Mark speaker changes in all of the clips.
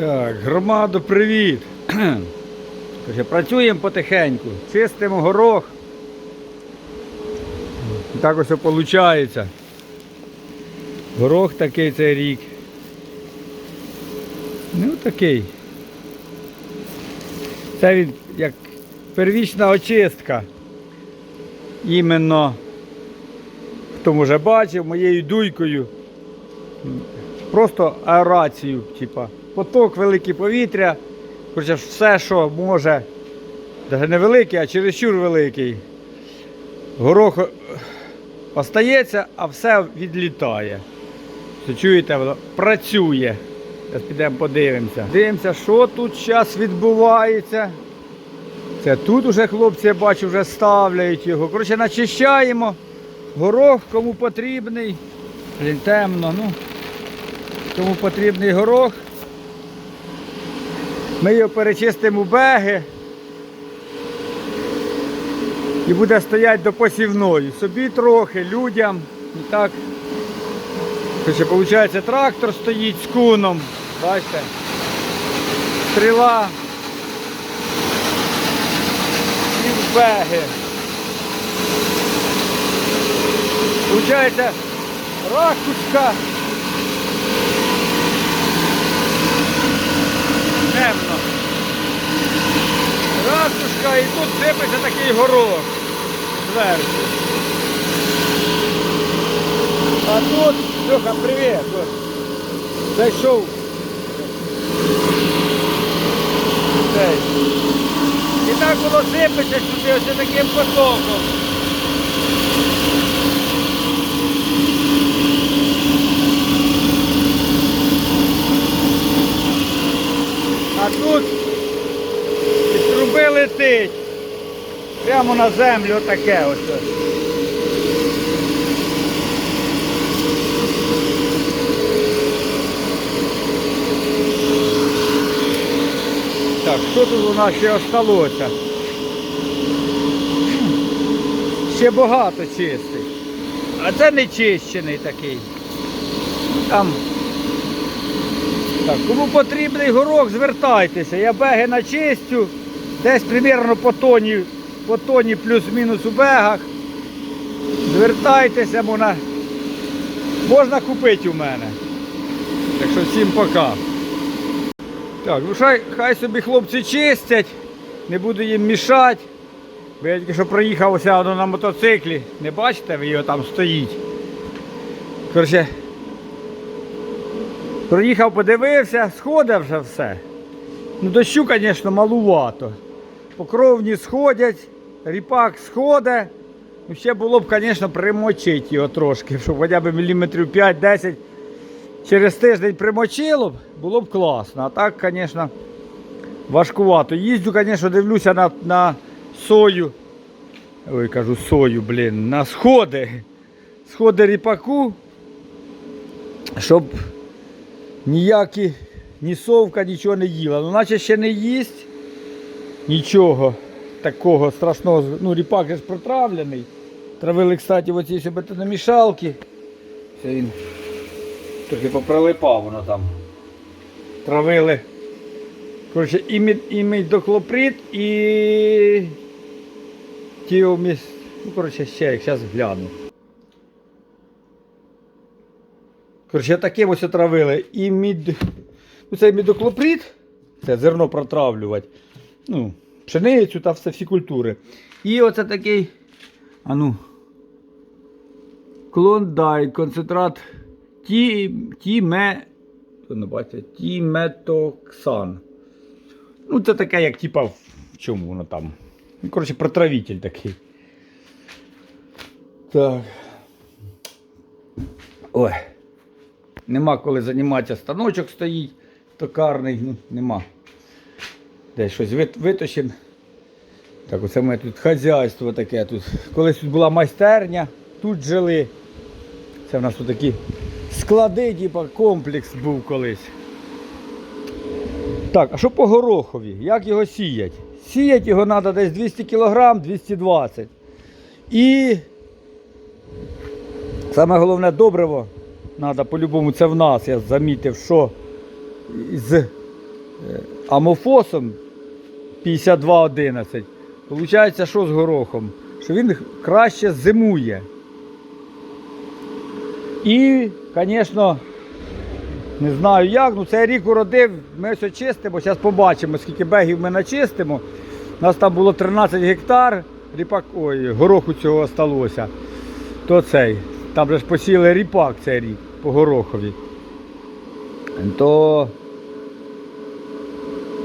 Speaker 1: Так, громаду, привіт. Працюємо потихеньку, чистимо горох. Так ось виходить. Горох такий цей рік. Ну такий. Це він як первічна очистка. Іменно, хто може бачив, моєю дуйкою. Просто аерацію, типа, поток великий повітря, хоча все, що може, навіть не великий, а чересчур великий. Горох е, остається, а все відлітає. Це чуєте, воно працює. Зараз підемо подивимося. Дивимося, що тут зараз відбувається. Це тут уже хлопці, я бачу, вже ставляють його. Коротше, начищаємо. Горох кому потрібний. Блін, темно, ну. Кому потрібний горох. Ми його перечистимо у беги. І буде стояти до посівної. Собі трохи, людям. І так. Короче, виходить, трактор стоїть з куном. Бачите? Стріла. І в беги. Получається ракушка. Темно. Ратушка і тут сипеться такий горох зверху. А тут, Леха, привіт. Зайшов. І так воно сипеться сюди ось таким потоком. А тут із труби летить. Прямо на землю отаке ось. ось. Так, що тут у нас ще осталося? Ще багато чистий. А це не чищений такий. Там так, кому потрібний горох, звертайтеся. Я беги начистю. Десь примерно по тоні, по тоні плюс-мінус у бегах. Звертайтеся, можна, можна купити у мене. Так що всім пока. Так, ну хай, хай собі хлопці чистять, не буду їм мішати. Бо я тільки що проїхав сяду на мотоциклі. Не бачите, ви його там стоїть. Коротше, Проїхав, подивився, сходить вже все. Ну дощу, звісно, малувато. Покровні сходять, ріпак сходить. Ну, ще було б, звісно, примочити його трошки, щоб хоча б міліметрів 5-10 через тиждень примочило б, було б класно. А так, звісно, важкувато. Їздю, звісно, дивлюся на, на сою. Ой, кажу, сою, блін, на сходи. Сходи ріпаку, щоб ніякі ні совка нічого не їла. Ну, наче ще не їсть нічого такого страшного. Ну, ріпак же протравлений. Травили, кстати, оці ще бетономішалки. Все він трохи поприлипав воно там. Травили. Коротше, і, мід, і тіоміс. Ну, коротше, ще, як зараз гляну. Коротше, таким ось отравили. І мід... ну, цей мідоклоприд, це зерно протравлювати. Ну, пшеницю та все, всі культури. І оце такий. А. Клондай, концентрат ті, тіме, тіметоксан. Ну, це таке, як типа в чому воно там. Ну, коротше, протравитель такий. Так. Ой. Нема коли займатися, станочок стоїть, токарний, ну нема. Десь щось вит- виточимо. Так, оце моє тут хазяйство таке. Тут. Колись тут була майстерня, тут жили. Це в нас тут такі склади, типа комплекс був колись. Так, а що по горохові? Як його сіять? Сіять його треба десь 200 кг, 220 І саме головне добриво Надо по-любому це в нас, я замітив, що з амофосом 5211. Получається, що з горохом? Що він краще зимує. І, звісно, не знаю як, ну цей рік уродив, ми все чистимо, зараз побачимо, скільки бегів ми начистимо. У нас там було 13 гектар, ріпак, ой, гороху цього сталося. То цей. Там же ж посіяли ріпак цей рік по горохові. То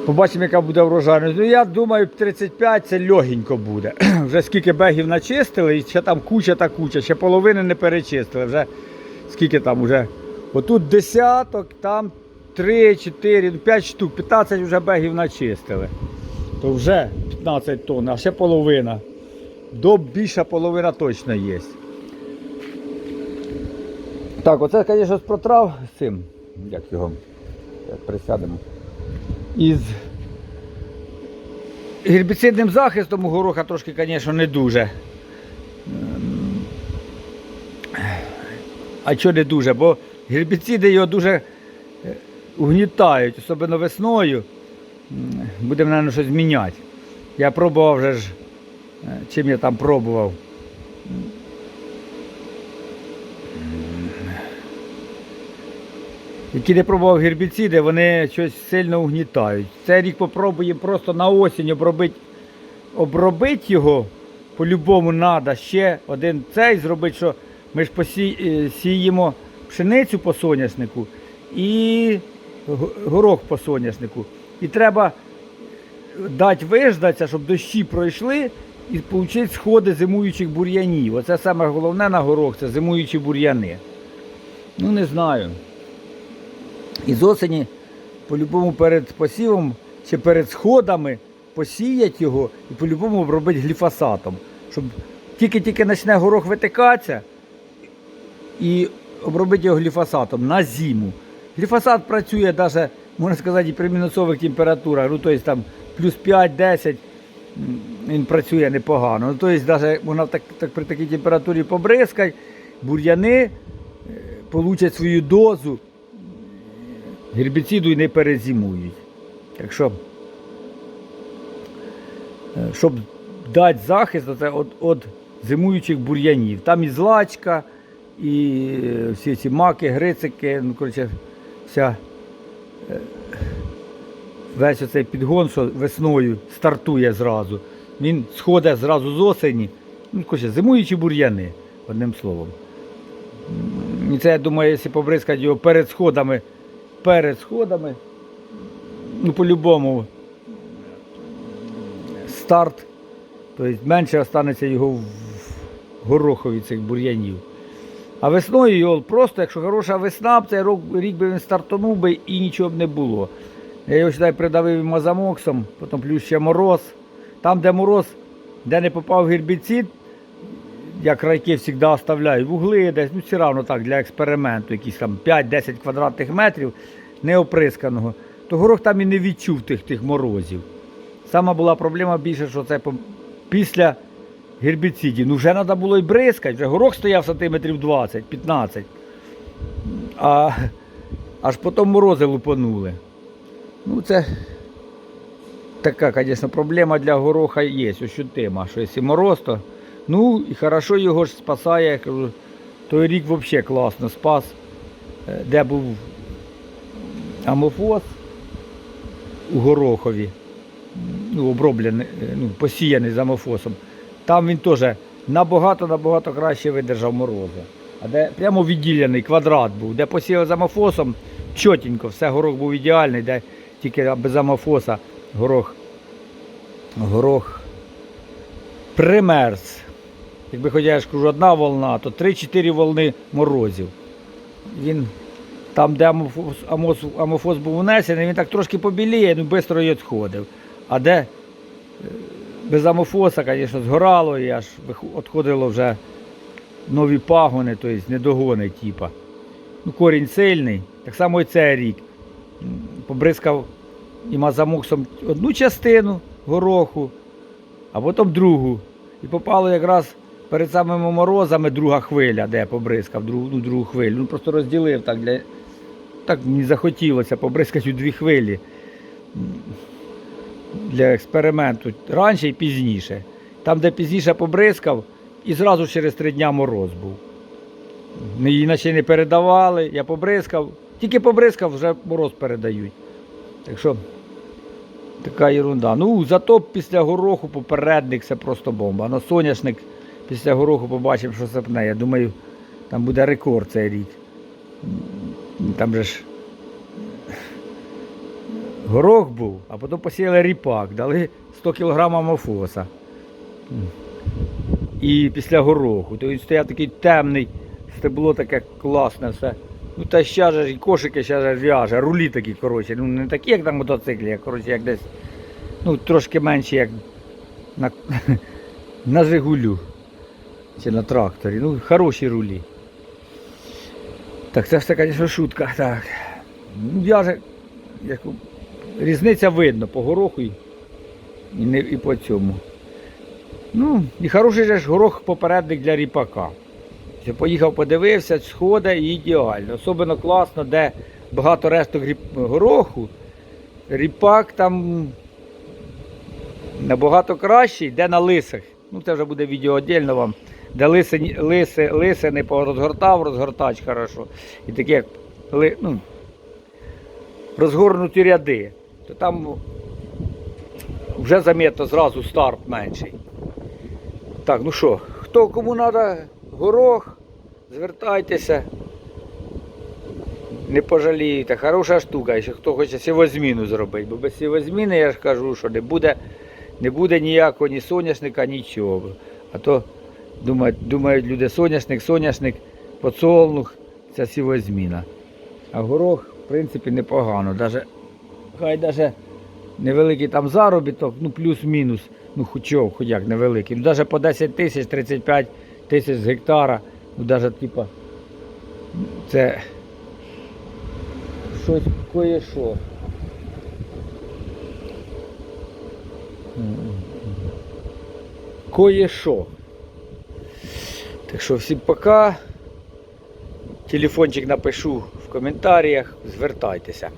Speaker 1: побачимо, яка буде врожайність. Ну я думаю, 35 це легенько буде. Вже скільки бегів начистили, і ще там куча та куча, ще половини не перечистили. Вже скільки там вже. Отут десяток, там 3, 4, 5 штук, 15 вже бегів начистили. То вже 15 тонн, а ще половина. До більша половина точно є. Так, оце, звісно, з протрав з цим. Як його? Як присядемо. Із гербіцидним захистом у гороха трошки, звісно, не дуже. А чого не дуже? Бо гербіциди його дуже е, угнітають, особливо весною. Будемо, мабуть, щось міняти. Я пробував вже ж, е, чим я там пробував. Які не пробував гербіциди, вони щось сильно угнітають. Цей рік попробуємо просто на осінь обробити, обробити його. По-любому треба ще один цей зробити, що ми ж посі... е, сіємо пшеницю по соняшнику і горох по соняшнику. І треба дати виждатися, щоб дощі пройшли і отримати сходи зимуючих бур'янів. Оце саме головне на горох це зимуючі бур'яни. Ну не знаю. І з осені, по-любому перед посівом чи перед сходами посіять його і по-любому обробити гліфосатом. Щоб тільки-тільки почне горох витикатися і обробити його гліфосатом на зиму. Гліфосат працює навіть, можна сказати, при мінусових температурах, ну тобто там плюс 5-10 він працює непогано. Ну, тобто, навіть можна так, так, при такій температурі побризкати, бур'яни е, получать свою дозу гербіциду і не перезимують. Так що, е, щоб дати захист, це від, від зимуючих бур'янів. Там і злачка, і е, всі ці маки, грицики, ну, коротше, вся, е, весь оцей підгон, що весною стартує зразу. Він сходить зразу з осені. Ну, коротше, зимуючі бур'яни, одним словом. І це, я думаю, якщо побризкати його перед сходами, перед сходами, ну, по-любому, старт, тобто менше останеться його в горохові цих бур'янів. А весною його просто, якщо хороша весна, цей рік би він стартанув би і нічого б не було. Я його сюди придавив мазамоксом, потім плюс ще мороз. Там, де мороз, де не попав гербіцид, як райки завжди оставляють, вугли десь, ну все одно так, для експерименту, якісь там 5-10 квадратних метрів неоприсканого, то горох там і не відчув тих, тих морозів. Сама була проблема більше, що це після гербіцидів. Ну вже треба було і бризкати, вже горох стояв сантиметрів 20-15. А аж потім морози лупанули. Ну це така, звісно, проблема для гороха є, ощутима, що якщо мороз, то ну і хорошо його ж спасає, я кажу, той рік взагалі класно спас, Е, де був амофос у горохові, ну, оброблений, е, ну, посіяний з амофосом. Там він теж набагато-набагато краще видержав морози. А де прямо відділений квадрат був, де посіяв з амофосом, чотенько, все горох був ідеальний, де тільки без амофоса горох, горох примерз. Якби хоча я ж кажу, одна волна, то 3-4 волни морозів. Він там, де амофос, амос, амофос був внесений, він так трошки побіліє, ну швидко і відходив. А де е, без амофоса, звісно, згорало і аж відходило вже нові пагони, тобто недогони, типа. Ну, корінь сильний. Так само і цей рік. Побризкав і мазамуксом одну частину гороху, а потім другу. І попало якраз перед самими морозами друга хвиля, де побризкав, другу, ну, другу хвилю. Ну просто розділив так для. Так мені захотілося побризкати у дві хвилі. для експерименту раніше і пізніше. Там, де пізніше побризкав, і зразу через три дня мороз був. Її наче не передавали, я побризкав. Тільки побризкав, вже мороз передають. Так що така ерунда. Ну, зато після гороху попередник це просто бомба. Ну, соняшник після гороху побачив, що сапне. Я думаю, там буде рекорд цей рік. Там же ж горох був, а потім посіяли ріпак, дали 100 кг амофоса. І після гороху. То він стояв такий темний, стебло таке класне все. Ну та ще ж і кошики ще ж в'яже, рулі такі, коротше. Ну не такі, як на мотоциклі, а коротше, як десь. Ну, трошки менші, як на, на Жигулю. Чи на тракторі. Ну, хороші рулі. Так, це ж це, звісно, шутка. Так. Ну, в'яже, як, різниця видно по гороху і, і, не, і по цьому. Ну, і хороший же ж горох попередник для ріпака. Що поїхав, подивився, сходить і ідеально. Особливо класно, де багато решток гороху. Ріпак там набагато кращий, де на лисах. Ну, це вже буде відео віддільно вам. Де лисини, лиси, лисини порозгортав, розгортач хорошо. І ли, ну, розгорнуті ряди. То там вже замітно зразу старт менший. Так, ну що, хто кому треба горох, звертайтеся. Не пожалієте, хороша штука, якщо хто хоче сівозміну зробити, бо без сівозміни я ж кажу, що не буде, не буде ніякого ні соняшника, нічого. А то думають, думають люди, соняшник, соняшник, подсолнух, це сівозміна. А горох, в принципі, непогано. Даже, хай даже невеликий там заробіток, ну плюс-мінус, ну хоч хоч як невеликий. Ну, навіть по 10 тисяч, 35 тисяч з гектара, ну навіть типа, це щось кое-що. Кое-що. Так що всім пока. Телефончик напишу в коментарях, звертайтеся.